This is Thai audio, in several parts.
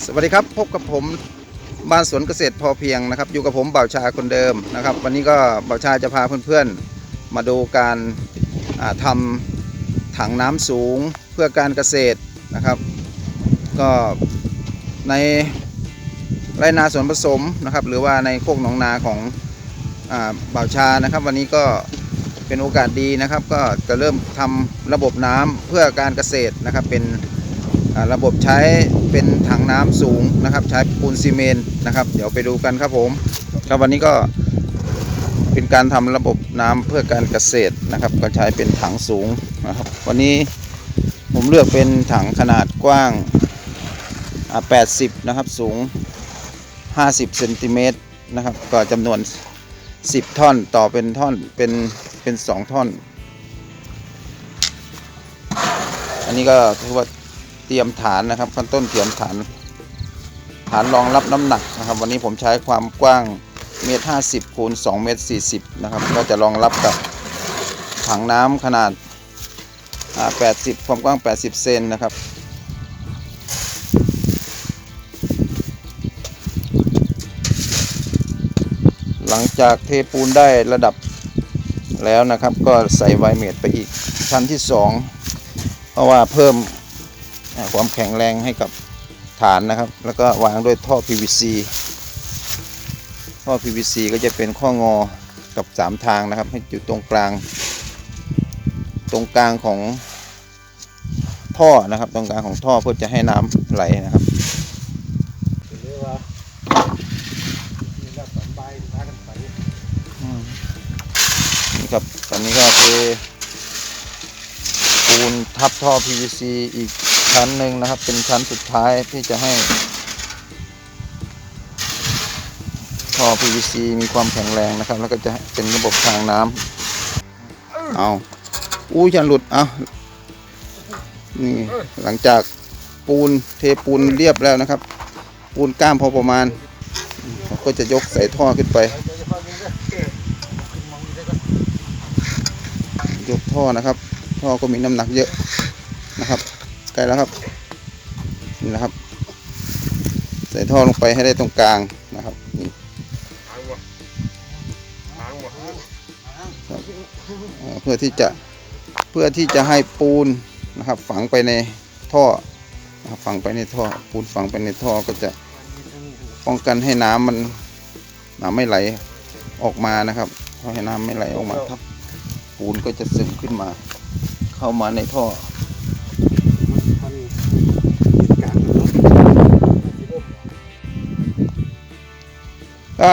สวัสดีครับพบกับผมบ้านสวนเกษตรพอเพียงนะครับ อยู่กับผมเบ่าชาคนเดิมนะครับ วันนี้ก็เบ่าชาจะพาเพื่อนๆ มาดูการอ่าทำถังน้ำสูงเพื่อการเกษตรนะครับ ก็ในไรนาสวนผสมนะครับ หรือว่าในโคกหนองนาของอ่าบ่าชานะครับ วันนี้ก็เป็นโอกาสดีนะครับ ก็จะเริ่มทำระบบน้ำเพื่อการเกษตรนะครับเป็น ระบบใช้เป็นถังน้ำสูงนะครับ ใช้ปูนซีเมนต์นะครับ เดี๋ยวไปดูกันครับผมครับวันนี้ก็เป็นการทำระบบน้ำเพื่อการเกษตรนะครับ ก็ใช้เป็นถังสูงนะครับ วันนี้ผมเลือกเป็นถังขนาดกว้าง 80 นะครับ สูง 50เซนติเมตรนะครับ ก็จำนวน 10 ท่อนต่อเป็นท่อนเป็นเป็น 2 ท่อน อันนี้ก็ถือว่า เตรียมฐานนะครับขั้นต้นเตรียมฐาน ฐานรองรับน้ำหนักนะครับ วันนี้ผมใช้ความกว้างเมตรห้าสิบคูณสองเมตรสี่สิบนะครับก็จะรองรับกับถังน้ำขนาดแปดสิบความกว้าง80เซนนะครับหลังจากเทปูนได้ระดับแล้วนะครับ ก็ใส่ไวเมดไปอีกชั้นที่ 2 เพราะว่าเพิ่ม ความแข็งแรงให้กับฐานนะครับ แล้วก็วางด้วยท่อ PVC ท่อ PVC ก็จะเป็นข้องอกับ 3 ทางนะครับ ให้อยู่ตรงกลาง ตรงกลางของท่อนะครับ ตรงกลางของท่อเพื่อจะให้น้ำไหลนะครับนี่ครับตอนนี้ก็คือปูนทับท่อ PVC อีก ชั้นหนึ่งนะครับ เป็นชั้นสุดท้ายที่จะให้ท่อ PVC มีความแข็งแรงนะครับ แล้วก็จะเป็นระบบทางน้ำเอาอู้ยันหลุดเอานี่หลังจากปูนเทปูนเรียบแล้วนะครับ ปูนก้ามพอประมาณ ก็จะยกใส่ท่อขึ้นไป ยกท่อนะครับ ท่อก็มีน้ำหนักเยอะนะครับ แล้วครับนี่นะครับ ใส่ท่อลงไปให้ได้ตรงกลางนะครับนี่เพื่อที่จะเพื่อที่จะให้ปูนนะครับ ฝังไปในท่อนะฝังไปในท่อ ปูนฝังไปในท่อก็จะป้องกันให้น้ำมันน้ำไม่ไหลออกมานะครับเพราะให้น้ำไม่ไหลออกมาทับ ปูนก็จะซึมขึ้นมา เข้ามาในท่อ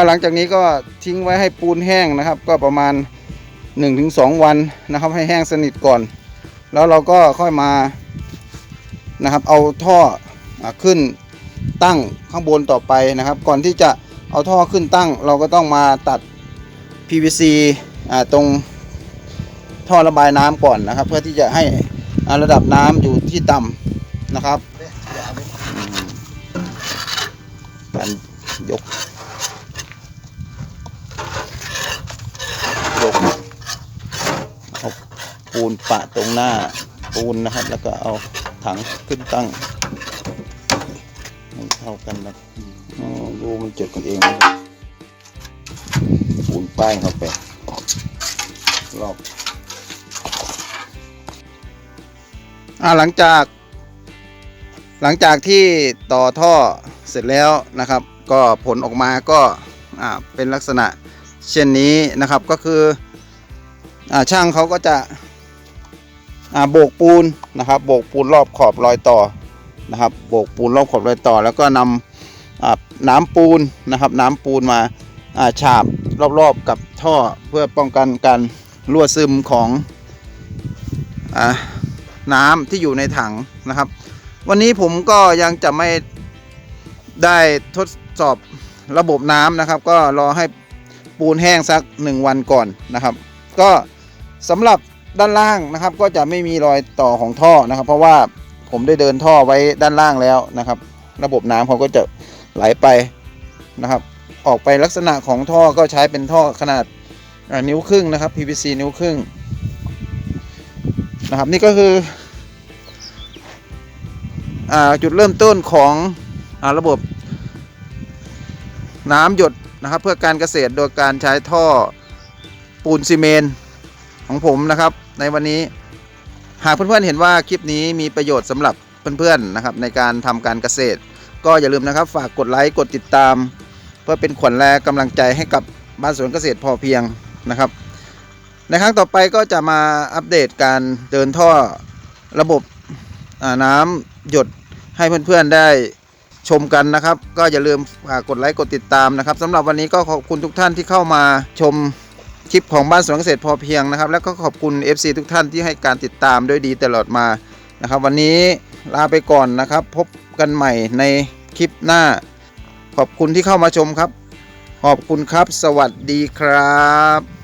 หลังจากนี้ก็ทิ้งไว้ให้ปูนแห้งนะครับ ก็ประมาณ 1-2 วันนะครับ ให้แห้งสนิทก่อน แล้วเราก็ค่อยมานะครับ เอาท่อขึ้นตั้งข้างบนต่อไปนะครับ ก่อนที่จะเอาท่อขึ้นตั้ง เราก็ต้องมาตัด PVC ตรงท่อระบายน้ำก่อนนะครับ เพื่อที่จะให้ระดับน้ำอยู่ที่ต่ำนะครับอืมการยกยกเอา ปูนปะตรงหน้าปูนนะครับ แล้วก็เอาถังขึ้นตั้งเท่ากันนะอ๋อดูมันจดกันเองนะครับปูนป้ายเข้าไปรอบอ่าหลังจาก หลังจากที่ต่อท่อเสร็จแล้วนะครับ ก็ผลออกมาก็อ่าเป็นลักษณะเช่นนี้นะครับก็คืออช่างเขาก็จะ โบกปูนนะครับโบกปูนรอบขอบรอยต่อนะครับโบกปูนรอบขอบรอยต่อ แล้วก็นำน้ำปูนนะครับน้ำปูนมาฉาบรอบๆกับท่อเพื่อป้องกันการรั่วซึมของอน้ำที่อยู่ในถังนะครับ วันนี้ผมก็ยังจะไม่ได้ทดสอบระบบน้ำนะครับ ก็รอให้ปูนแห้งสัก 1 วันก่อนนะครับ ก็สำหรับ ด้านล่างนะครับ ก็จะไม่มีรอยต่อของท่อนะครับ เพราะว่าผมได้เดินท่อไว้ด้านล่างแล้วนะครับ ระบบน้ำเขาก็จะไหลไปนะครับ ออกไปลักษณะของท่อก็ใช้เป็นท่อขนาดนิ้วครึ่งนะครับ PVC นิ้วครึ่งนะครับ นี่ก็คืออจุดเริ่มต้นของอระบบน้ำหยดนะครับ เพื่อการเกษตรโดยการใช้ท่อปูนซีเมนต์ ของผมนะครับ ในวันนี้หากเพื่อนๆเห็นว่าคลิปนี้มีประโยชน์สำหรับเพื่อนๆนะครับในการทำการเกษตร ก็อย่าลืมนะครับฝากกดไลค์กดติดตาม เพื่อเป็นขวัญแรงกำลังใจให้กับบ้านสวนเกษตรพอเพียงนะครับ ในครั้งต่อไปก็จะมาอัปเดตการเดินท่อระบบน้ำหยดให้เพื่อนๆได้ชมกันนะครับ ก็อย่าลืมฝากกดไลค์กดติดตามนะครับสำหรับวันนี้ก็ขอบคุณทุกท่านที่เข้ามาชม คลิปของบ้านสวนเกษตรพอเพียงนะครับ แล้วก็ขอบคุณ FC ทุกท่านที่ให้การติดตามด้วยดีตลอดมานะครับ วันนี้ลาไปก่อนนะครับ พบกันใหม่ในคลิปหน้า ขอบคุณที่เข้ามาชมครับ ขอบคุณครับ สวัสดีครับ